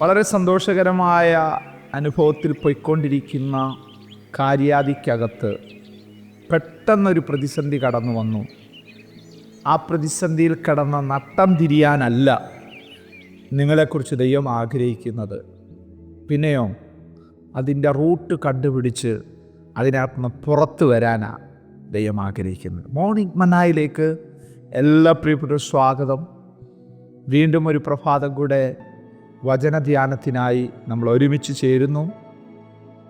വളരെ സന്തോഷകരമായ അനുഭവത്തിൽ പോയിക്കൊണ്ടിരിക്കുന്ന കാര്യാദിക്കകത്ത് പെട്ടെന്നൊരു പ്രതിസന്ധി കടന്നു വന്നു. ആ പ്രതിസന്ധിയിൽ കടന്ന നട്ടം തിരിയാനല്ല നിങ്ങളെക്കുറിച്ച് ദൈവം ആഗ്രഹിക്കുന്നത്. പിന്നെയോ അതിന്റെ റൂട്ട് കണ്ടുപിടിച്ച് അതിനകത്തുനിന്ന് പുറത്തു വരാനാണ് ദൈവം ആഗ്രഹിക്കുന്നത്. മോർണിംഗ് മനായിലേക്ക് എല്ലാ പ്രിയപ്പെട്ട സ്വാഗതം. വീണ്ടും ഒരു പ്രഭാതം കൂടെ വചനധ്യാനത്തിനായി നമ്മൾ ഒരുമിച്ച് ചേരുന്നു.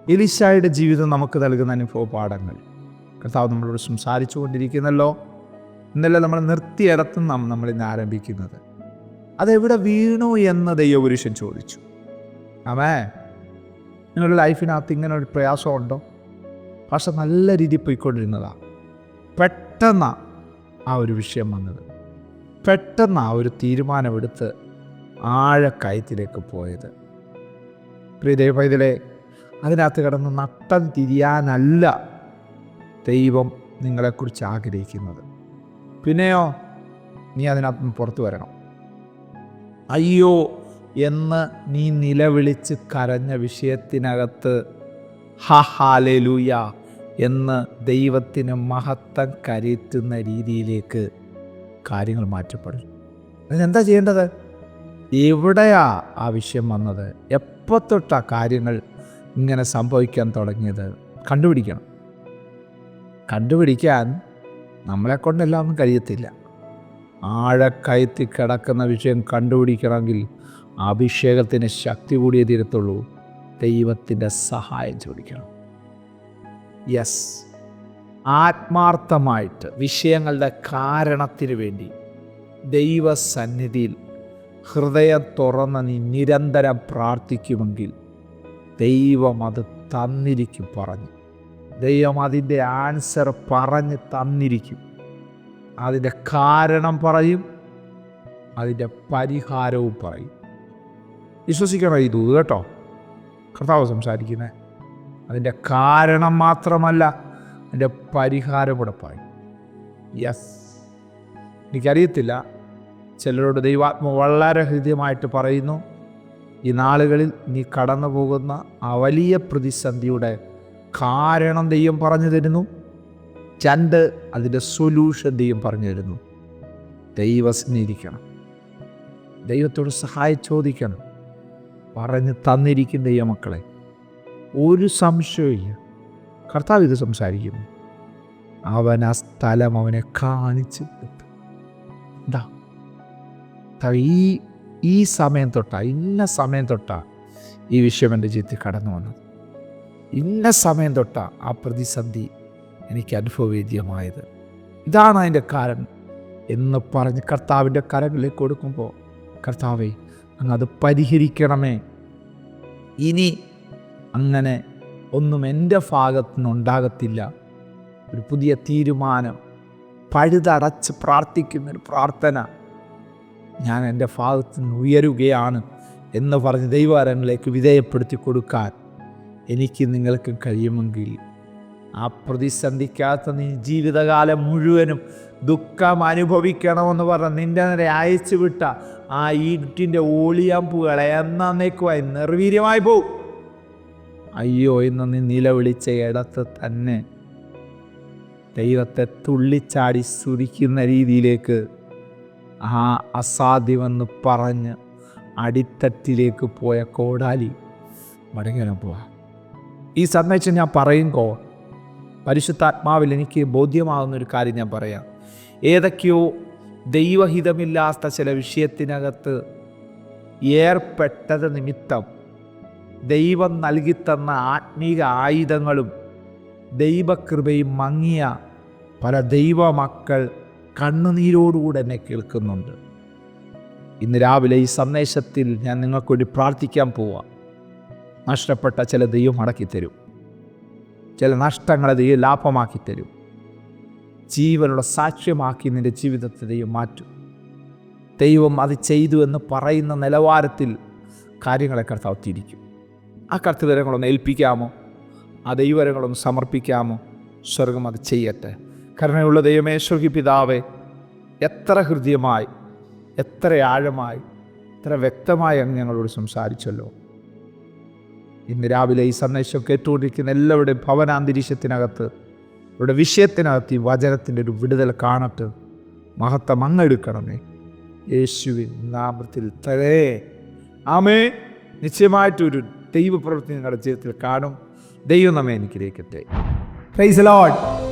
എലിശായുടെ ജീവിതം നമുക്ക് നൽകുന്ന അനുഭവ പാഠങ്ങൾ. കർത്താവ് നമ്മളോട് സംസാരിച്ചു കൊണ്ടിരിക്കുന്നല്ലോ. ഇന്നലെ നമ്മൾ നിർത്തിയിടത്തും നാം നമ്മൾ ഇന്ന് ആരംഭിക്കുന്നത്. അതെവിടെ വീണു എന്ന് ദൈവപുരുഷൻ ചോദിച്ചു. ആമേ നിങ്ങളുടെ ലൈഫിനകത്ത് ഇങ്ങനെ ഒരു പ്രയാസമുണ്ടോ പക്ഷെ നല്ല രീതിയിൽ പോയിക്കൊണ്ടിരുന്നതാണ് പെട്ടെന്ന് ആ ഒരു വിഷയം വന്നത്. പെട്ടെന്ന് ആ ഒരു തീരുമാനമെടുത്ത് ആഴക്കയത്തിലേക്ക് പോയത്. പ്രിയ അതിനകത്ത് കിടന്ന് നട്ടം തിരിയാനല്ല ദൈവം നിങ്ങളെക്കുറിച്ച് ആഗ്രഹിക്കുന്നത്. പിന്നെയോ നീ അതിനകത്ത് പുറത്തു വരണം. അയ്യോ എന്ന് നീ നിലവിളിച്ച് കരഞ്ഞ വിഷയത്തിനകത്ത് ഹഹാലൂയ എന്ന് ദൈവത്തിന് മഹത്വം കരുത്തുന്ന രീതിയിലേക്ക് കാര്യങ്ങൾ മാറ്റപ്പെടും. അതിനെന്താ ചെയ്യേണ്ടത്? എവിടെയാ ആ വിഷയം വന്നത്? എപ്പോൾ തൊട്ടാ കാര്യങ്ങൾ ഇങ്ങനെ സംഭവിക്കാൻ തുടങ്ങിയത്? കണ്ടുപിടിക്കണം. കണ്ടുപിടിക്കാൻ നമ്മളെ കൊണ്ടെല്ലാം കഴിയത്തില്ല. ആഴക്കയത്തി കിടക്കുന്ന വിഷയം കണ്ടുപിടിക്കണമെങ്കിൽ അഭിഷേകത്തിന് ശക്തി കൂടിയേ തീരത്തുള്ളൂ. ദൈവത്തിന്റെ സഹായം ചോദിക്കണം. യെസ് ആത്മാർത്ഥമായിട്ട് വിഷയങ്ങളുടെ കാരണത്തിന് വേണ്ടി ദൈവസന്നിധിയിൽ ഹൃദയം തുറന്ന് നീ നിരന്തരം പ്രാർത്ഥിക്കുമെങ്കിൽ ദൈവം അത് തന്നിരിക്കും പറഞ്ഞു. ദൈവം അതിന്റെ ആൻസർ പറഞ്ഞ് തന്നിരിക്കും. അതിന്റെ കാരണം പറയും അതിന്റെ പരിഹാരവും പറയും. വിശ്വസിക്കണം ഇത് കേട്ടോ? കർത്താവ് സംസാരിക്കുന്നത് അതിന്റെ കാരണം മാത്രമല്ല അതിന്റെ പരിഹാരം കൂടെ പറയും. യെസ് എനിക്കറിയത്തില്ല. ചിലരോട് ദൈവാത്മ വളരെ ഹൃദ്യമായിട്ട് പറയുന്നു ഈ നാളുകളിൽ നീ കടന്നു പോകുന്ന ആ വലിയ പ്രതിസന്ധിയുടെ കാരണം ദൈവം പറഞ്ഞു തരുന്നു രണ്ട് അതിന്റെ സൊല്യൂഷൻ ദൈവം പറഞ്ഞു തരുന്നു. ദൈവസ്നേഹിക്കണം ദൈവത്തോട് സഹായം ചോദിക്കണം. പറഞ്ഞ് തന്നിരിക്കും ദൈവമക്കളെ ഒരു സംശയമില്ല കർത്താവ് ഇത് സംസാരിക്കുന്നു. അവൻ ആ സ്ഥലം അവനെ കാണിച്ച് എന്താ ഈ ഈ സമയം തൊട്ടാ ഇന്ന സമയം തൊട്ടാ ഈ വിഷയം എന്റെ ജീവിതത്തിൽ കടന്നു വന്നത്. ഇന്ന സമയം തൊട്ടാ ആ പ്രതിസന്ധി എനിക്ക് അനുഭവവേദ്യമായത്. ഇതാണ് അതിന്റെ കാരണം എന്ന് പറഞ്ഞ് കർത്താവിന്റെ കരങ്ങളിലേക്ക് കൊടുക്കുമ്പോൾ കർത്താവെ അങ്ങ് അത് പരിഹരിക്കണമേ. ഇനി അങ്ങനെ ഒന്നും എന്റെ ഭാഗത്തു നിന്നുണ്ടാകത്തില്ല ഒരു പുതിയ തീരുമാനം പഴുതടച്ച് പ്രാർത്ഥിക്കുന്നൊരു പ്രാർത്ഥന ഞാൻ എന്റെ ഭാഗത്ത് നിന്ന് ഉയരുകയാണ് എന്ന് പറഞ്ഞ് ദൈവാരങ്ങളിലേക്ക് വിധേയപ്പെടുത്തി കൊടുക്കാൻ എനിക്ക് നിങ്ങൾക്ക് കഴിയുമെങ്കിൽ ആ പ്രതിസന്ധിക്കകത്ത് നീ ജീവിതകാലം മുഴുവനും ദുഃഖം അനുഭവിക്കണമെന്ന് പറഞ്ഞ് നിന്റെ നേരെ അയച്ചു വിട്ട ആ ഈട്ടിന്റെ ഓളിയാമ്പുകളെ എന്നേക്കുമായി നിർവീര്യമായി പോവും. അയ്യോ എന്ന് നീ നിലവിളിച്ച ഇടത്ത് തന്നെ ദൈവത്തെ തുള്ളിച്ചാടി സ്തുതിക്കുന്ന രീതിയിലേക്ക് ആ അസാധ്യമെന്ന് പറഞ്ഞ് അടിത്തട്ടിലേക്ക് പോയ കോടാലി മടങ്ങാൻ പോവാ. ഈ സന്ദേശം ഞാൻ പറയുമ്പോൾ പരിശുദ്ധാത്മാവിൽ എനിക്ക് ബോധ്യമാകുന്ന ഒരു കാര്യം ഞാൻ പറയാം. ഏതൊക്കെയോ ദൈവഹിതമില്ലാത്ത ചില വിഷയത്തിനകത്ത് ഏർപ്പെട്ടത് നിമിത്തം ദൈവം നൽകിത്തന്ന ആത്മീക ആയുധങ്ങളും ദൈവകൃപയും മങ്ങിയ പല ദൈവമക്കൾ കണ്ണുനീരോടുകൂടെ എന്നെ കേൾക്കുന്നുണ്ട്. ഇന്ന് രാവിലെ ഈ സന്ദേശത്തിൽ ഞാൻ നിങ്ങൾക്ക് വേണ്ടി പ്രാർത്ഥിക്കാൻ പോവാം. നഷ്ടപ്പെട്ട ചില ദൈവം അടക്കിത്തരും തരും ചില നഷ്ടങ്ങളെ ദൈവം ലാഭമാക്കി തരും ജീവനുള്ള സാക്ഷ്യമാക്കി നിന്റെ ജീവിതത്തെ ദൈവം മാറ്റും. ദൈവം അത് ചെയ്തു എന്ന് പറയുന്ന നിലവാരത്തിൽ കാര്യങ്ങളെ കർത്താവ് തിരിക്കും. ആ കർത്തവരങ്ങളൊന്ന് ഏൽപ്പിക്കാമോ? ആ ദൈവരങ്ങളൊന്ന് സമർപ്പിക്കാമോ? സ്വർഗം അത് ചെയ്യട്ടെ. കരുണയുള്ള ദൈവമേ പിതാവെ എത്ര ഹൃദ്യമായി എത്ര ആഴമായി എത്ര വ്യക്തമായി അങ്ങ് ഞങ്ങളോട് സംസാരിച്ചല്ലോ. ഇന്ന് രാവിലെ ഈ സന്ദേശം കേട്ടുകൊണ്ടിരിക്കുന്ന എല്ലാവരുടെയും ഭവനാന്തരീക്ഷത്തിനകത്ത് ഇവിടെ വിഷയത്തിനകത്ത് ഈ വചനത്തിന്റെ ഒരു വിടുതൽ കാണട്ടെ മഹത്വം അങ്ങെടുക്കണമേ. യേശുവിൻ നാമത്തിൽ തരേ ആമേ. നിശ്ചയമായിട്ടൊരു ദൈവപ്രവൃത്തി നിങ്ങളുടെ ജീവിതത്തിൽ കാണും. ദൈവം നമ്മെ എനിക്കിലേക്കെത്തേ പ്രൈസ് ലോഡ്